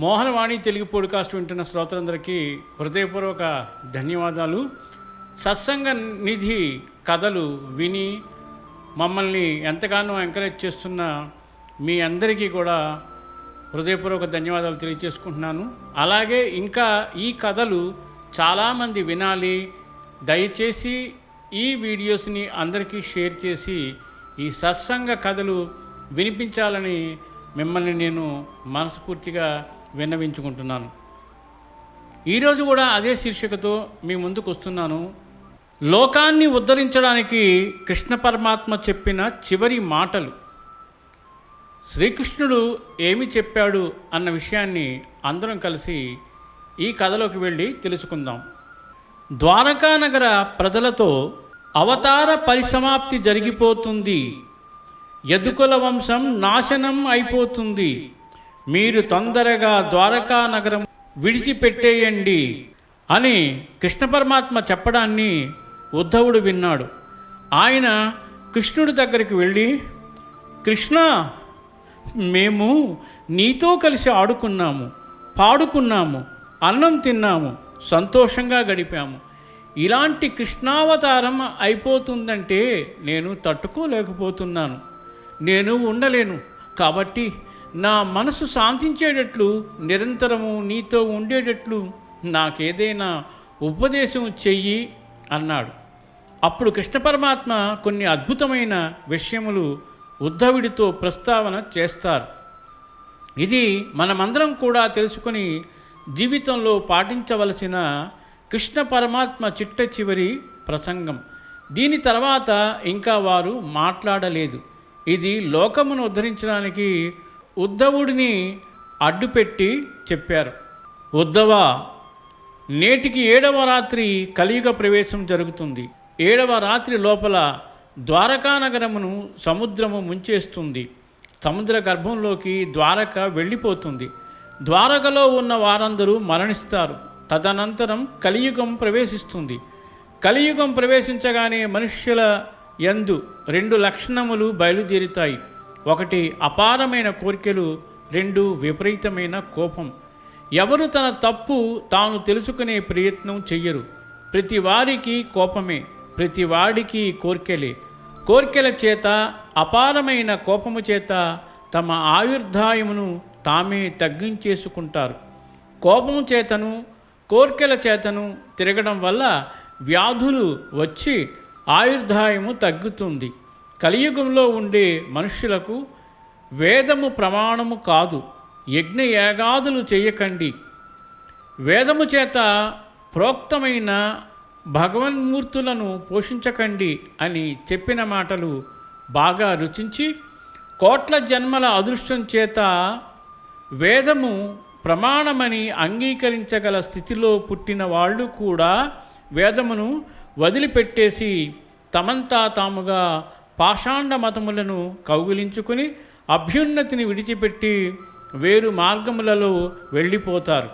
Mohanavani Telugu podcast వింటున్న శ్రోతలందరికీ హృదయపూర్వక ధన్యవాదాలు. సత్సంగ నిధి కథలు విని మమ్మల్ని ఎంతగానో ఎంకరేజ్ చేస్తున్న మీ అందరికీ కూడా హృదయపూర్వక ధన్యవాదాలు తెలియజేసుకుంటున్నాను. అలాగే ఇంకా ఈ కథలు చాలామంది వినాలి. దయచేసి ఈ వీడియోస్ని అందరికీ షేర్ చేసి ఈ సత్సంగ కథలు వినిపించాలని మిమ్మల్ని నేను మనస్ఫూర్తిగా విన్నవించుకుంటున్నాను. ఈరోజు కూడా అదే శీర్షికతో మీ ముందుకు వస్తున్నాను. లోకాన్ని ఉద్ధరించడానికి కృష్ణ పరమాత్మ చెప్పిన చివరి మాటలు. శ్రీకృష్ణుడు ఏమి చెప్పాడు అన్న విషయాన్ని అందరం కలిసి ఈ కథలోకి వెళ్ళి తెలుసుకుందాం. ద్వారకానగర ప్రజలతో అవతార పరిసమాప్తి జరిగిపోతుంది. యదుకుల వంశం నాశనం అయిపోతుంది. మీరు తొందరగా ద్వారకా నగరం విడిచిపెట్టేయండి అని కృష్ణ పరమాత్మ చెప్పడాన్ని ఉద్ధవుడు విన్నాడు. ఆయన కృష్ణుడి దగ్గరికి వెళ్ళి కృష్ణ మేము నీతో కలిసి ఆడుకున్నాము పాడుకున్నాము అన్నం తిన్నాము సంతోషంగా గడిపాము. ఇలాంటి కృష్ణావతారం అయిపోతుందంటే నేను తట్టుకోలేకపోతున్నాను. నేను ఉండలేను. కాబట్టి నా మనసు శాంతించేటట్లు నిరంతరము నీతో ఉండేటట్లు నాకేదైనా ఉపదేశం చెయ్యి అన్నాడు. అప్పుడు కృష్ణ పరమాత్మ కొన్ని అద్భుతమైన విషయములు ఉద్ధవుడితో ప్రస్తావన చేస్తారు. ఇది మనమందరం కూడా తెలుసుకొని జీవితంలో పాటించవలసిన కృష్ణ పరమాత్మ చిట్ట చివరి ప్రసంగం. దీని తర్వాత ఇంకా వారు మాట్లాడలేదు. ఇది లోకమును ఉద్ధరించడానికి ఉద్ధవుడిని అడ్డుపెట్టి చెప్పారు. ఉద్ధవ నేటికి ఏడవ రాత్రి కలియుగ ప్రవేశం జరుగుతుంది. ఏడవ రాత్రి లోపల ద్వారకానగరమును సముద్రము ముంచేస్తుంది. సముద్ర గర్భంలోకి ద్వారక వెళ్ళిపోతుంది. ద్వారకలో ఉన్న వారందరూ మరణిస్తారు. తదనంతరం కలియుగం ప్రవేశిస్తుంది. కలియుగం ప్రవేశించగానే మనుష్యుల యందు రెండు లక్షణములు బయలుదేరుతాయి. ఒకటి అపారమైన కోరికలు రెండు విపరీతమైన కోపం. ఎవరు తన తప్పు తాను తెలుసుకునే ప్రయత్నం చెయ్యరు. ప్రతి వారికి కోపమే ప్రతి వాడికి కోర్కెలే. కోర్కెల చేత అపారమైన కోపము చేత తమ ఆయుర్ధాయమును తామే తగ్గించేసుకుంటారు. కోపము చేతను కోర్కెల చేతను తిరగడం వల్ల వ్యాధులు వచ్చి ఆయుర్ధాయము తగ్గుతుంది. కలియుగంలో ఉండే మనుష్యులకు వేదము ప్రమాణము కాదు యజ్ఞ యాగాదులు చేయకండి. వేదము చేత ప్రోక్తమైన భగవన్మూర్తులను పోషించకండి అని చెప్పిన మాటలు బాగా రుచించి కోట్ల జన్మల అదృష్టం చేత వేదము ప్రమాణమని అంగీకరించగల స్థితిలో పుట్టిన వాళ్ళు కూడా వేదమును వదిలిపెట్టేసి తమంతా తాముగా పాషాండ మతములను కౌగిలించుకుని అభ్యున్నతిని విడిచిపెట్టి వేరు మార్గములలో వెళ్ళిపోతారు.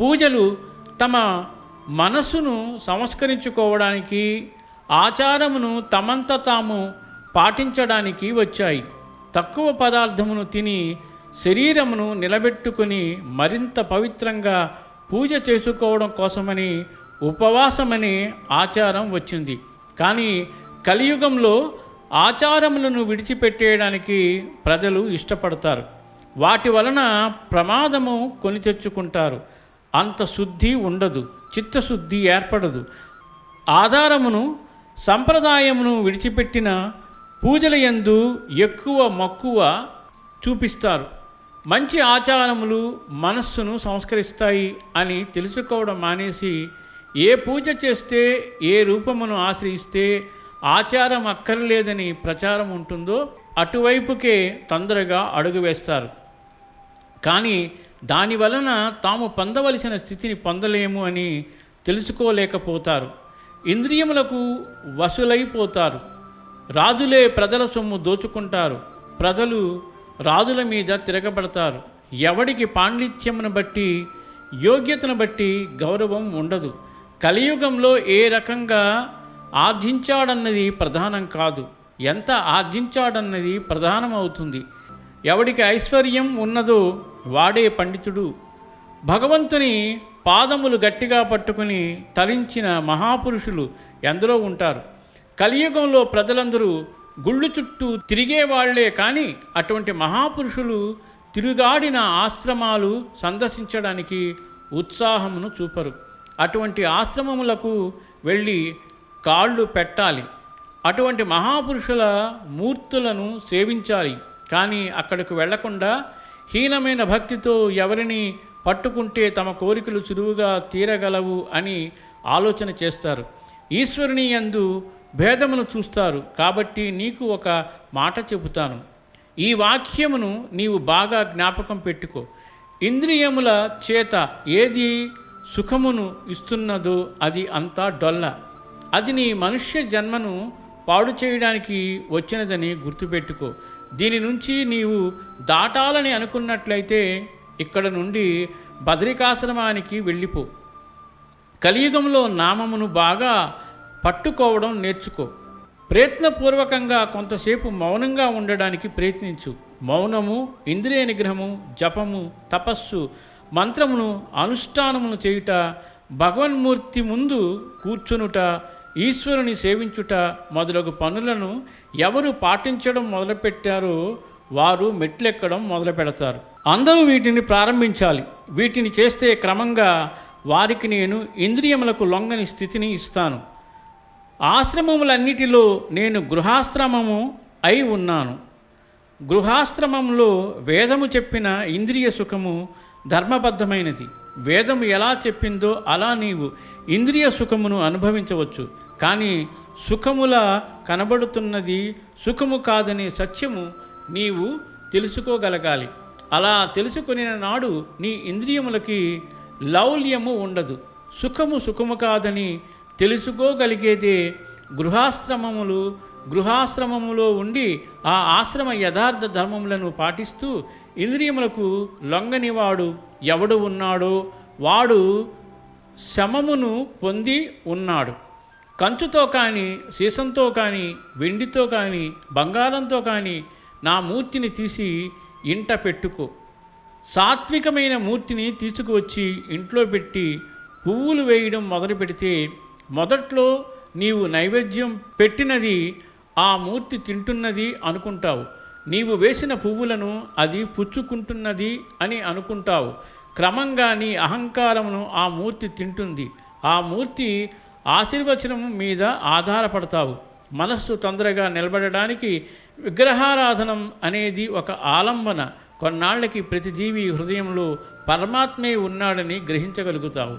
పూజలు తమ మనస్సును సంస్కరించుకోవడానికి ఆచారమును తమంత తాము పాటించడానికి వచ్చాయి. తక్కువ పదార్థమును తిని శరీరమును నిలబెట్టుకుని మరింత పవిత్రంగా పూజ చేసుకోవడం కోసమని ఉపవాసమనే ఆచారం వచ్చింది. కానీ కలియుగంలో ఆచారములను విడిచిపెట్టేయడానికి ప్రజలు ఇష్టపడతారు. వాటి వలన ప్రమాదము కొని తెచ్చుకుంటారు. అంత శుద్ధి ఉండదు చిత్తశుద్ధి ఏర్పడదు. ఆధారమును సంప్రదాయమును విడిచిపెట్టిన పూజల యందు ఎక్కువ మక్కువ చూపిస్తారు. మంచి ఆచారములు మనస్సును సంస్కరిస్తాయి అని తెలుసుకోవడం మానేసి ఏ పూజ చేస్తే ఏ రూపమును ఆశ్రయిస్తే ఆచారం అక్కర్లేదని ప్రచారం ఉంటుందో అటువైపుకే తొందరగా అడుగు వేస్తారు. కానీ దాని వలన తాము పొందవలసిన స్థితిని పొందలేము అని తెలుసుకోలేకపోతారు. ఇంద్రియములకు వసులైపోతారు రాజులే ప్రజల సొమ్ము దోచుకుంటారు. ప్రజలు రాజుల మీద తిరగబడతారు. ఎవడికి పాండిత్యమును బట్టి యోగ్యతను బట్టి గౌరవం ఉండదు. కలియుగంలో ఏ రకంగా ఆర్జించాడన్నది ప్రధానం కాదు. ఎంత ఆర్జించాడన్నది ప్రధానం అవుతుంది ఎవడికి ఐశ్వర్యం ఉన్నదో వాడే పండితుడు. భగవంతుని పాదములు గట్టిగా పట్టుకుని తరించిన మహాపురుషులు ఎందరో ఉంటారు. కలియుగంలో ప్రజలందరూ గుళ్ళు చుట్టూ తిరిగేవాళ్ళే కానీ అటువంటి మహాపురుషులు తిరుగాడిన ఆశ్రమాలు సందర్శించడానికి ఉత్సాహమును చూపరు. అటువంటి ఆశ్రమములకు వెళ్ళి కాళ్ళు పెట్టాలి. అటువంటి మహాపురుషుల మూర్తులను సేవించాలి. కానీ అక్కడికి వెళ్ళకుండా హీనమైన భక్తితో ఎవరిని పట్టుకుంటే తమ కోరికలు సులువుగా తీరగలవు అని ఆలోచన చేస్తారు. ఈశ్వరుని యందు భేదమును చూస్తారు. కాబట్టి నీకు ఒక మాట చెబుతాను. ఈ వాక్యమును నీవు బాగా జ్ఞాపకం పెట్టుకో. ఇంద్రియముల చేత ఏది సుఖమును ఇస్తున్నదో అది అంతా డొల్ల. అది నీ మనుష్య జన్మను పాడు చేయడానికి వచ్చినదని గుర్తుపెట్టుకో. దీని నుంచి నీవు దాటాలని అనుకున్నట్లయితే ఇక్కడ నుండి బదరికాశ్రమానికి వెళ్ళిపో. కలియుగంలో నామమును బాగా పట్టుకోవడం నేర్చుకో. ప్రయత్నపూర్వకంగా కొంతసేపు మౌనంగా ఉండడానికి ప్రయత్నించు. మౌనము ఇంద్రియ నిగ్రహము జపము తపస్సు మంత్రమును అనుష్ఠానమును చేయుట భగవన్మూర్తి ముందు కూర్చునుట ఈశ్వరుని సేవించుట మొదలగు పనులను ఎవరు పాటించడం మొదలుపెట్టారో వారు మెట్లెక్కడం మొదలు పెడతారు అందరూ వీటిని ప్రారంభించాలి. వీటిని చేస్తే క్రమంగా వారికి నేను ఇంద్రియములకు లొంగని స్థితిని ఇస్తాను. ఆశ్రమములన్నిటిలో నేను గృహాశ్రమము అయి ఉన్నాను. గృహాశ్రమంలో వేదము చెప్పిన ఇంద్రియ సుఖము ధర్మబద్ధమైనది. వేదము ఎలా చెప్పిందో అలా నీవు ఇంద్రియ సుఖమును అనుభవించవచ్చు. కానీ సుఖముల కనబడుతున్నది సుఖము కాదనే సత్యము నీవు తెలుసుకోగలగాలి. అలా తెలుసుకుని నాడు నీ ఇంద్రియములకి లౌల్యము ఉండదు. సుఖము సుఖము కాదని తెలుసుకోగలిగేదే గృహాశ్రమములు. గృహాశ్రమములో ఉండి ఆ ఆశ్రమ యథార్థ ధర్మములను పాటిస్తూ ఇంద్రియములకు లొంగనివాడు ఎవడు ఉన్నాడో వాడు శమమును పొంది ఉన్నాడు. కంచుతో కానీ సీసంతో కానీ వెండితో కానీ బంగారంతో కానీ నా మూర్తిని తీసి ఇంట పెట్టుకో. సాత్వికమైన మూర్తిని తీసుకువచ్చి ఇంట్లో పెట్టి పువ్వులు వేయడం మొదలు పెడితే మొదట్లో నీవు నైవేద్యం పెట్టినది ఆ మూర్తి తింటున్నది అనుకుంటావు. నీవు వేసిన పువ్వులను అది పుచ్చుకుంటున్నది అని అనుకుంటావు. క్రమంగా నీ అహంకారమును ఆ మూర్తి తింటుంది. ఆ మూర్తి ఆశీర్వచనం మీద ఆధారపడతావు. మనస్సు తొందరగా నిలబడడానికి విగ్రహారాధనం అనేది ఒక ఆలంబన. కొన్నాళ్ళకి ప్రతి జీవి హృదయంలో పరమాత్మే ఉన్నాడని గ్రహించగలుగుతావు.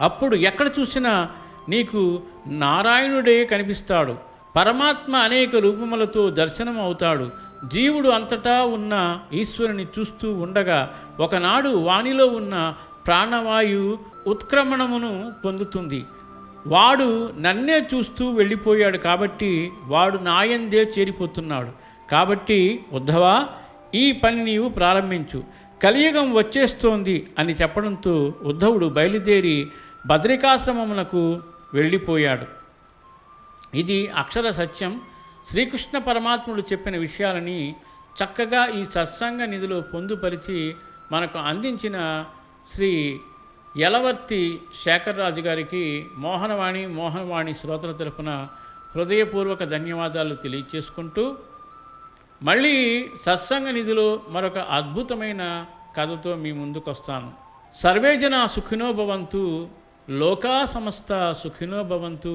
అప్పుడు ఎక్కడ చూసినా నీకు నారాయణుడే కనిపిస్తాడు. పరమాత్మ అనేక రూపములతో దర్శనం అవుతాడు జీవుడు అంతటా ఉన్న ఈశ్వరుని చూస్తూ ఉండగా ఒకనాడు వానిలో ఉన్న ప్రాణవాయు ఉత్క్రమణమును పొందుతుంది. వాడు నన్నే చూస్తూ వెళ్ళిపోయాడు కాబట్టి వాడు నాయందే చేరిపోతున్నాడు. కాబట్టి ఉద్ధవా ఈ పని నీవు ప్రారంభించు. కలియుగం వచ్చేస్తోంది అని చెప్పడంతో ఉద్ధవుడు బయలుదేరి బద్రికాశ్రమమునకు వెళ్ళిపోయాడు. ఇది అక్షర సత్యం. శ్రీకృష్ణ పరమాత్ముడు చెప్పిన విషయాలని చక్కగా ఈ సత్సంగ నిధిలో పొందుపరిచి మనకు అందించిన శ్రీ యలవర్తి శేఖర్రాజు గారికి మోహనవాణి మోహనవాణి శ్రోతల తరపున హృదయపూర్వక ధన్యవాదాలు తెలియచేసుకుంటూ మళ్ళీ సత్సంగ నిధిలో మరొక అద్భుతమైన కథతో మీ ముందుకు వస్తాను సర్వేజన సుఖినోభవంతు లోకా సమస్త సుఖినోభవంతు